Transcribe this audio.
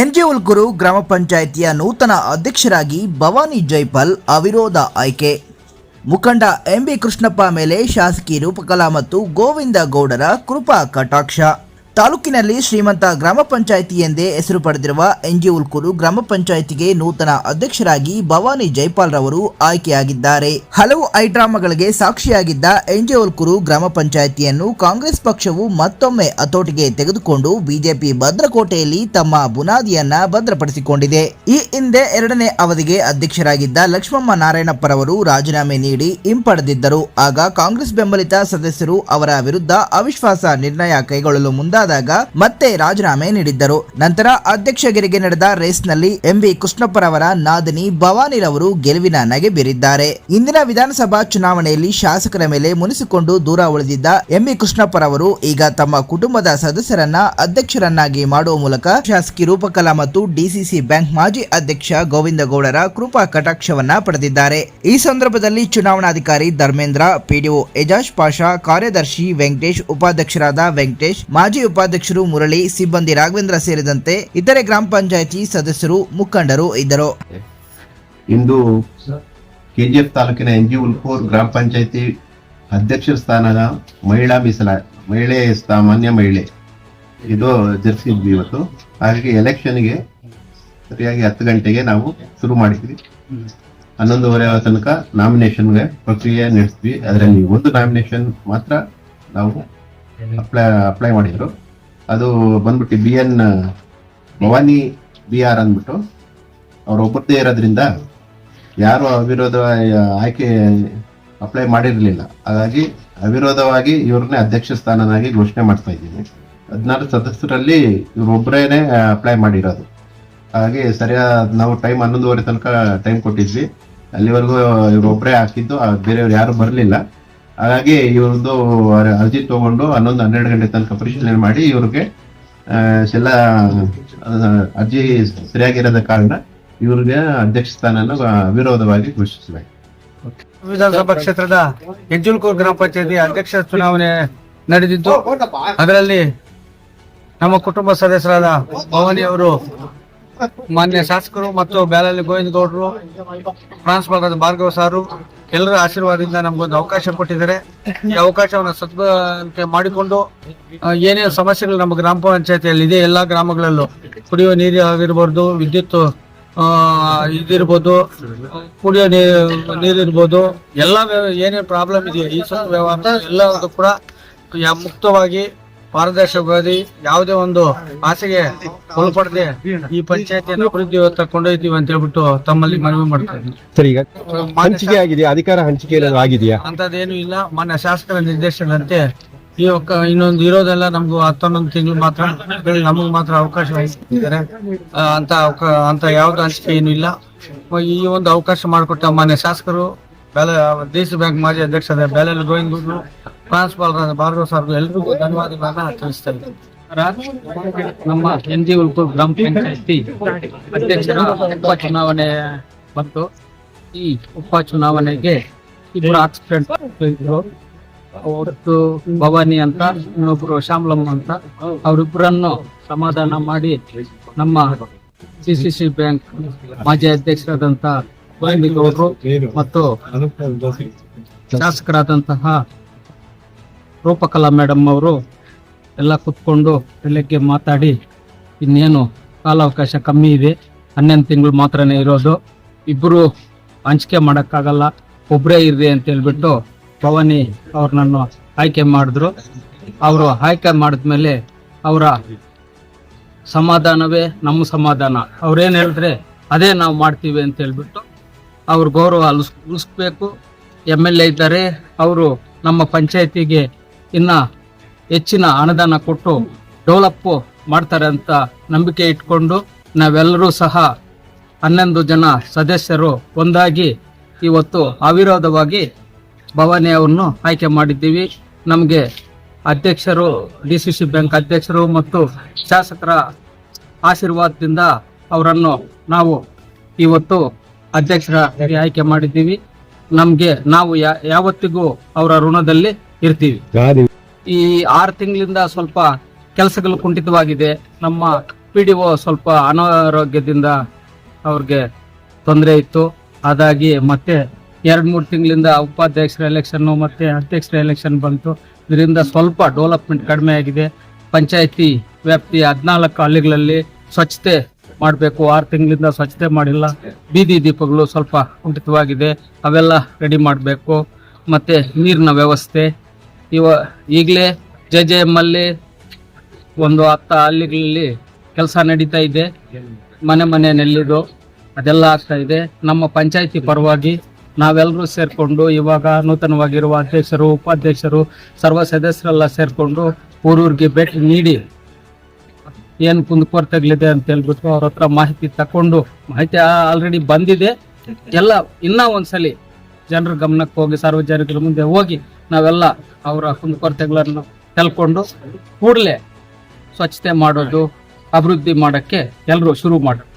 NJ ಉಲ್ಗುರು ಗ್ರಾಮ ಪಂಚಾಯಿತಿಯ ನೂತನ ಅಧ್ಯಕ್ಷರಾಗಿ ಭವಾನಿ ಜೈಪಾಲ್ ಅವಿರೋಧ ಆಯ್ಕೆ. ಮುಖಂಡ ಎಂಬಿ ಕೃಷ್ಣಪ್ಪ ಮೇಲೆ ಶಾಸಕಿ ರೂಪಕಲಾ ಮತ್ತು ಗೋವಿಂದ ಗೌಡರ ಕೃಪಾ ಕಟಾಕ್ಷ. ತಾಲೂಕಿನಲ್ಲಿ ಶ್ರೀಮಂತ ಗ್ರಾಮ ಪಂಚಾಯಿತಿ ಎಂದೇ ಹೆಸರು ಪಡೆದಿರುವ ಎನ್ಜಿ ಉಲ್ಕೂರು ಗ್ರಾಮ ಪಂಚಾಯಿತಿಗೆ ನೂತನ ಅಧ್ಯಕ್ಷರಾಗಿ ಭವಾನಿ ಜೈಪಾಲ್ ರವರು ಆಯ್ಕೆಯಾಗಿದ್ದಾರೆ. ಹಲವು ಐಡ್ರಾಮಾಗಳಿಗೆ ಸಾಕ್ಷಿಯಾಗಿದ್ದ ಎನ್ಜಿ ಉಲ್ಕೂರು ಗ್ರಾಮ ಪಂಚಾಯಿತಿಯನ್ನು ಕಾಂಗ್ರೆಸ್ ಪಕ್ಷವು ಮತ್ತೊಮ್ಮೆ ಹತೋಟಿಗೆ ತೆಗೆದುಕೊಂಡು ಬಿಜೆಪಿ ಭದ್ರಕೋಟೆಯಲ್ಲಿ ತಮ್ಮ ಬುನಾದಿಯನ್ನ ಭದ್ರಪಡಿಸಿಕೊಂಡಿದೆ. ಈ ಹಿಂದೆ ಎರಡನೇ ಅವಧಿಗೆ ಅಧ್ಯಕ್ಷರಾಗಿದ್ದ ಲಕ್ಷ್ಮಮ್ಮ ನಾರಾಯಣಪ್ಪರವರು ರಾಜೀನಾಮೆ ನೀಡಿ ಹಿಂಪಡೆದಿದ್ದರು. ಆಗ ಕಾಂಗ್ರೆಸ್ ಬೆಂಬಲಿತ ಸದಸ್ಯರು ಅವರ ವಿರುದ್ಧ ಅವಿಶ್ವಾಸ ನಿರ್ಣಯ ಕೈಗೊಳ್ಳಲು ಮುಂದಾದಾಗ ಮತ್ತೆ ರಾಜೀನಾಮೆ ನೀಡಿದ್ದರು. ನಂತರ ಅಧ್ಯಕ್ಷಗಿರಿಗೆ ನಡೆದ ರೇಸ್ನಲ್ಲಿ ಎಂಬಿ ಕೃಷ್ಣಪ್ಪರವರ ನಾದಿನಿ ಭವಾನಿರವರು ಗೆಲುವಿನ ನಗೆ ಬೀರಿದ್ದಾರೆ. ಇಂದಿನ ವಿಧಾನಸಭಾ ಚುನಾವಣೆಯಲ್ಲಿ ಶಾಸಕರ ಮೇಲೆ ಮುನಿಸಿಕೊಂಡು ದೂರ ಉಳಿದಿದ್ದ ಎಂಬಿ ಕೃಷ್ಣಪ್ಪರವರು ಈಗ ತಮ್ಮ ಕುಟುಂಬದ ಸದಸ್ಯರನ್ನ ಅಧ್ಯಕ್ಷರನ್ನಾಗಿ ಮಾಡುವ ಮೂಲಕ ಶಾಸಕಿ ರೂಪಕಲಾ ಮತ್ತು ಡಿಸಿಸಿ ಬ್ಯಾಂಕ್ ಮಾಜಿ ಅಧ್ಯಕ್ಷ ಗೋವಿಂದ ಗೌಡರ ಕೃಪಾ ಕಟಾಕ್ಷವನ್ನ ಪಡೆದಿದ್ದಾರೆ. ಈ ಸಂದರ್ಭದಲ್ಲಿ ಚುನಾವಣಾಧಿಕಾರಿ ಧರ್ಮೇಂದ್ರ, ಪಿಡಿಒ ಎಜಾಜ್ ಪಾಷಾ, ಕಾರ್ಯದರ್ಶಿ ವೆಂಕಟೇಶ್, ಉಪಾಧ್ಯಕ್ಷರಾದ ವೆಂಕಟೇಶ್, ಮಾಜಿ ಉಪಾಧ್ಯಕ್ಷರು ಮುರಳಿ ಸಿಬ್ಬಂದಿ ರಾಘವೇಂದ್ರ ಸೇರಿದಂತೆ ಇತರೆ ಗ್ರಾಮ ಪಂಚಾಯಿತಿ ಸದಸ್ಯರು ಮುಖಂಡರು ಇದ್ದರು. ಇಂದು ಕೆಜಿಎಫ್ ತಾಲೂಕಿನ ಎನ್ ಜಿ ಉಲ್ಪೂರ್ ಗ್ರಾಮ ಪಂಚಾಯಿತಿ ಅಧ್ಯಕ್ಷ ಸ್ಥಾನದ ಮಹಿಳಾ ಮೀಸಲ ಮಹಿಳೆ ಸಾಮಾನ್ಯ ಮಹಿಳೆ. ಇದು ಜರ್ಸಿದ್ವಿ ಇವತ್ತು. ಹಾಗಾಗಿ ಎಲೆಕ್ಷನ್ಗೆ ಸರಿಯಾಗಿ ಹತ್ತು ಗಂಟೆಗೆ ನಾವು ಶುರು ಮಾಡಿದ್ವಿ. ಹನ್ನೊಂದುವರೆ ತನಕ ನಾಮಿನೇಷನ್ಗೆ ಪ್ರಕ್ರಿಯೆ ನಡೆಸಿದ್ವಿ. ಅದರಲ್ಲಿ ಒಂದು ನಾಮಿನೇಷನ್ ಮಾತ್ರ ನಾವು ಅಪ್ಲೈ ಅಪ್ಲೈ ಮಾಡಿದ್ರು. ಅದು ಬಂದ್ಬಿಟ್ಟು B N Bhavani B R ಅಂದ್ಬಿಟ್ಟು ಅವ್ರು ಒಬ್ಬರದೇ ಇರೋದ್ರಿಂದ ಯಾರು ಅವಿರೋಧ, ಆಯ್ಕೆ ಅಪ್ಲೈ ಮಾಡಿರಲಿಲ್ಲ. ಹಾಗಾಗಿ ಅವಿರೋಧವಾಗಿ ಇವ್ರನ್ನೇ ಅಧ್ಯಕ್ಷ ಸ್ಥಾನನಾಗಿ ಘೋಷಣೆ ಮಾಡ್ತಾ ಇದ್ದೀನಿ. ಹದಿನಾರು ಸದಸ್ಯರಲ್ಲಿ ಇವ್ರೊಬ್ಬರೇನೆ ಅಪ್ಲೈ ಮಾಡಿರೋದು. ಹಾಗಾಗಿ ಸರಿಯಾದ ನಾವು ಟೈಮ್ ಹನ್ನೊಂದುವರೆ ತನಕ ಟೈಮ್ ಕೊಟ್ಟಿದ್ವಿ. ಅಲ್ಲಿವರೆಗೂ ಇವ್ರೊಬ್ಬರೇ ಹಾಕಿದ್ದು ಬೇರೆಯವ್ರು ಯಾರು ಬರಲಿಲ್ಲ. ಹಾಗಾಗಿ ಇವ್ರದ್ದು ಅರ್ಜಿ ತಗೊಂಡು ಹನ್ನೊಂದು ಹನ್ನೆರಡು ಗಂಟೆ ತನಕ ಪರಿಶೀಲನೆ ಮಾಡಿ ಇವ್ರಿಗೆ ಎಲ್ಲ ಅರ್ಜಿ ಸರಿಯಾಗಿರದ ಕಾರಣ ಇವ್ರಿಗೆ ಅಧ್ಯಕ್ಷ ಸ್ಥಾನವನ್ನು ವಿರೋಧವಾಗಿ ಘೋಷಿಸಲಾಗಿದೆ. ವಿಧಾನಸಭಾ ಕ್ಷೇತ್ರದ ಹೆಜ್ಜುಲ್ಕೂರ್ ಗ್ರಾಮ ಪಂಚಾಯತಿ ಅಧ್ಯಕ್ಷ ಚುನಾವಣೆ ನಡೆದಿದ್ದು, ಅದರಲ್ಲಿ ನಮ್ಮ ಕುಟುಂಬ ಸದಸ್ಯರಾದ ಭವಾನಿ ಅವರು, ಮಾನ್ಯ ಶಾಸಕರು ಮತ್ತು ಬ್ಯಾಲಲ್ಲಿ ಗೋವಿಂದ ಗೌಡರು ಪ್ರಾನ್ಸ್ಪಾಲ್ ಭಾರ್ಗವ ಸಾರು ಎಲ್ಲರ ಆಶೀರ್ವಾದದಿಂದ ನಮ್ಗೊಂದು ಅವಕಾಶ ಕೊಟ್ಟಿದ್ದಾರೆ. ಈ ಅವಕಾಶವನ್ನು ಸದ್ಬಳಕೆ ಮಾಡಿಕೊಂಡು ಏನೇ ಸಮಸ್ಯೆಗಳು ನಮ್ಮ ಗ್ರಾಮ ಪಂಚಾಯತಿಯಲ್ಲಿ ಇದೆ, ಎಲ್ಲ ಗ್ರಾಮಗಳಲ್ಲೂ ಕುಡಿಯುವ ನೀರು ಆಗಿರ್ಬೋದು, ವಿದ್ಯುತ್ ಇದಿರ್ಬೋದು, ಕುಡಿಯೋ ನೀರು ನೀರಿರ್ಬೋದು, ಎಲ್ಲ ಏನೇನು ಪ್ರಾಬ್ಲಮ್ ಇದೆಯೋ, ಈ ಸ್ವಲ್ಪ ವ್ಯವಹಾರ ಎಲ್ಲವೂ ಕೂಡ ಮುಕ್ತವಾಗಿ ಪಾರದರ್ಶಕವಾಗಿ ಯಾವುದೇ ಒಂದು ಆಸೆಗೆ ಒಳಪಡದೆ ಈ ಪಂಚಾಯತಿಯನ್ನು ಅಭಿವೃದ್ಧಿ ಕೊಂಡೊಯ್ತೀವಿ ಅಂತ ಹೇಳ್ಬಿಟ್ಟು ತಮ್ಮಲ್ಲಿ ಮನವಿ ಮಾಡ್ತಾ ಇದ್ದೀನಿ. ಸರಿ ಈಗ ಹಂಚಿಕೆ ಆಗಿದೆಯಾ? ಅಧಿಕಾರ ಹಂಚಿಕೆ ಆಗಿದೆಯಾ? ಅಂತದೇನು ಇಲ್ಲ. ಮಾನ್ಯ ಶಾಸಕರ ನಿರ್ದೇಶನದಂತೆ ಈ ಒಕ್ಕ- ಇನ್ನೊಂದು ಇರೋದೆಲ್ಲ ನಮ್ಗೂ ಹತ್ತೊಂದೊಂದು ತಿಂಗಳು ಮಾತ್ರ ನಮಗ್ ಮಾತ್ರ ಅವಕಾಶ ವಹಿಸಿದ್ದಾರೆ. ಅಂತ ಅಂತ ಯಾವ್ದು ಹಂಚಿಕೆ ಏನು ಇಲ್ಲ. ಈ ಒಂದು ಅವಕಾಶ ಮಾಡಿಕೊಟ್ಟ ಮಾನ್ಯ ಶಾಸಕರು ಬೆಲೆ ದೇಶ ಬ್ಯಾಂಕ್ ಮಾಜಿ ಅಧ್ಯಕ್ಷರಾದ ಬೆಲೆಲ್ ಗೋವಿಂದ್ ಗುರು ಟ್ರಾನ್ಸ್ಪಾಲ್ ಭಾರ್ಗವ ಸರ್ ಎಲ್ರಿಗೂ ಧನ್ಯವಾದಗಳನ್ನ ತಿಳಿಸ್ತಾ ಇದ್ದೀನಿ. ನಮ್ಮ ಎನ್ ಜಿ ಉಲ್ಪೂರ್ ಗ್ರಾಮ ಪಂಚಾಯತಿ ಅಧ್ಯಕ್ಷರ ಉಪ ಚುನಾವಣೆ ಬಂತು. ಈ ಉಪ ಚುನಾವಣೆಗೆ ಇಬ್ಬರು ಆಕ್ಸಿಡೆಂಟ್ ಇದ್ರು ಅವತ್ತು ಭವಾನಿ ಅಂತ, ಇನ್ನೊಬ್ರು ಶ್ಯಾಮಲಮ್ಮ ಅಂತ ಅವರಿಬ್ಬರನ್ನು ಸಮಾಧಾನ ಮಾಡಿ ನಮ್ಮ ಸಿ ಸಿ ಸಿ ಬ್ಯಾಂಕ್ ಮಾಜಿ ಅಧ್ಯಕ್ಷರಾದಂತ ಮತ್ತು ಶಾಸಕರಾದಂತಹ ರೂಪಕಲಾ ಮೇಡಮ್ ಅವರು ಎಲ್ಲ ಕುತ್ಕೊಂಡು ಬೆಳಗ್ಗೆ ಮಾತಾಡಿ ಇನ್ನೇನು ಕಾಲಾವಕಾಶ ಕಮ್ಮಿ ಇದೆ. ಹನ್ನೊಂದು ತಿಂಗಳು ಮಾತ್ರನೇ ಇರೋದು. ಇಬ್ಬರು ಹಂಚಿಕೆ ಮಾಡೋಕ್ಕಾಗಲ್ಲ. ಒಬ್ಬರೇ ಇರ್ರಿ ಅಂತ ಹೇಳ್ಬಿಟ್ಟು ಭವಾನಿ ನನ್ನ ಆಯ್ಕೆ ಮಾಡಿದ್ರು. ಅವರು ಆಯ್ಕೆ ಮಾಡಿದ್ಮೇಲೆ ಅವರ ಸಮಾಧಾನವೇ ನಮ್ಮ ಸಮಾಧಾನ. ಅವ್ರೇನು ಹೇಳಿದ್ರೆ ಅದೇ ನಾವು ಮಾಡ್ತೀವಿ ಅಂತ ಹೇಳ್ಬಿಟ್ಟು ಅವ್ರ ಗೌರವ ಉಳಿಸ್ ಉಳಿಸ್ಬೇಕು ಎಂ ಎಲ್ ಎ ಇದ್ದಾರೆ. ಅವರು ನಮ್ಮ ಪಂಚಾಯತಿಗೆ ಇನ್ನ ಹೆಚ್ಚಿನ ಅನುದಾನ ಕೊಟ್ಟು ಡೆವಲಪ್ ಮಾಡ್ತಾರೆ ಅಂತ ನಂಬಿಕೆ ಇಟ್ಕೊಂಡು ನಾವೆಲ್ಲರೂ ಸಹ ಹನ್ನೊಂದು ಜನ ಸದಸ್ಯರು ಒಂದಾಗಿ ಇವತ್ತು ಅವಿರೋಧವಾಗಿ ಭವಾನಿ ಅವರನ್ನು ಆಯ್ಕೆ ಮಾಡಿದ್ದೀವಿ. ನಮಗೆ ಅಧ್ಯಕ್ಷರು, ಡಿ ಸಿ ಸಿ ಬ್ಯಾಂಕ್ ಅಧ್ಯಕ್ಷರು ಮತ್ತು ಶಾಸಕರ ಆಶೀರ್ವಾದದಿಂದ ಅವರನ್ನು ನಾವು ಇವತ್ತು ಅಧ್ಯಕ್ಷರ ಆಯ್ಕೆ ಮಾಡಿದ್ದೀವಿ. ನಮಗೆ ನಾವು ಯಾ- ಯಾವತ್ತಿಗೂ ಅವರ ಋಣದಲ್ಲಿ ಇರ್ತೀವಿ. ಈ ಆರು ತಿಂಗಳಿಂದ ಸ್ವಲ್ಪ ಕೆಲಸಗಳು ಕುಂಠಿತವಾಗಿದೆ. ನಮ್ಮ ಪಿ ಡಿ ಒ ಸ್ವಲ್ಪ ಅನಾರೋಗ್ಯದಿಂದ ಅವ್ರಿಗೆ ತೊಂದರೆ ಇತ್ತು. ಅದಾಗಿ ಮತ್ತೆ ಎರಡು ಮೂರು ತಿಂಗಳಿಂದ ಉಪಾಧ್ಯಕ್ಷರ ಎಲೆಕ್ಷನ್ ಮತ್ತೆ ಅಧ್ಯಕ್ಷರ ಎಲೆಕ್ಷನ್ ಬಂತು. ಇದರಿಂದ ಸ್ವಲ್ಪ ಡೆವಲಪ್ಮೆಂಟ್ ಕಡಿಮೆ ಆಗಿದೆ. ಪಂಚಾಯತಿ ವ್ಯಾಪ್ತಿ ಹದಿನಾಲ್ಕು ಹಳ್ಳಿಗಳಲ್ಲಿ ಸ್ವಚ್ಛತೆ ಮಾಡಬೇಕು. ಆರು ತಿಂಗಳಿಂದ ಸ್ವಚ್ಛತೆ ಮಾಡಿಲ್ಲ. ಬೀದಿ ದೀಪಗಳು ಸ್ವಲ್ಪ ಕುಂಠಿತವಾಗಿದೆ. ಅವೆಲ್ಲ ರೆಡಿ ಮಾಡಬೇಕು. ಮತ್ತು ನೀರಿನ ವ್ಯವಸ್ಥೆ. ಇವ, ಈಗಲೇ ಜೆ ಜೆ ಎಂ ಅಲ್ಲಿ ಒಂದು ಹತ್ತ ಹಳ್ಳಿಗಳಲ್ಲಿ ಕೆಲಸ ನಡೀತಾ ಇದೆ. ಮನೆ ಮನೆ ನೆಲ್ಲಿದು ಅದೆಲ್ಲ ಆಗ್ತಾ ಇದೆ. ನಮ್ಮ ಪಂಚಾಯಿತಿ ಪರವಾಗಿ ನಾವೆಲ್ಲರೂ ಸೇರಿಕೊಂಡು, ಇವಾಗ ನೂತನವಾಗಿರುವ ಅಧ್ಯಕ್ಷರು, ಉಪಾಧ್ಯಕ್ಷರು, ಸರ್ವ ಸದಸ್ಯರೆಲ್ಲ ಸೇರಿಕೊಂಡು ಊರೂರಿಗೆ ಭೇಟಿ ನೀಡಿ ಏನು ಕುಂದುಕೊರತೆಗಳಿದೆ ಅಂತ ಹೇಳ್ಬಿಟ್ಟು ಅವ್ರ ಹತ್ರ ಮಾಹಿತಿ ತಕೊಂಡು, ಮಾಹಿತಿ ಆಲ್ರೆಡಿ ಬಂದಿದೆ. ಎಲ್ಲ ಇನ್ನ ಒಂದ್ಸಲಿ ಜನರ ಗಮನಕ್ಕೆ ಹೋಗಿ, ಸಾರ್ವಜನಿಕರ ಮುಂದೆ ಹೋಗಿ ನಾವೆಲ್ಲ ಅವರ ಕುಂದುಕೊರತೆಗಳನ್ನು ತೆಲ್ಕೊಂಡು ಕೂಡಲೇ ಸ್ವಚ್ಛತೆ ಮಾಡೋದು, ಅಭಿವೃದ್ಧಿ ಮಾಡೋಕ್ಕೆ ಎಲ್ಲರೂ ಶುರು ಮಾಡೋದು.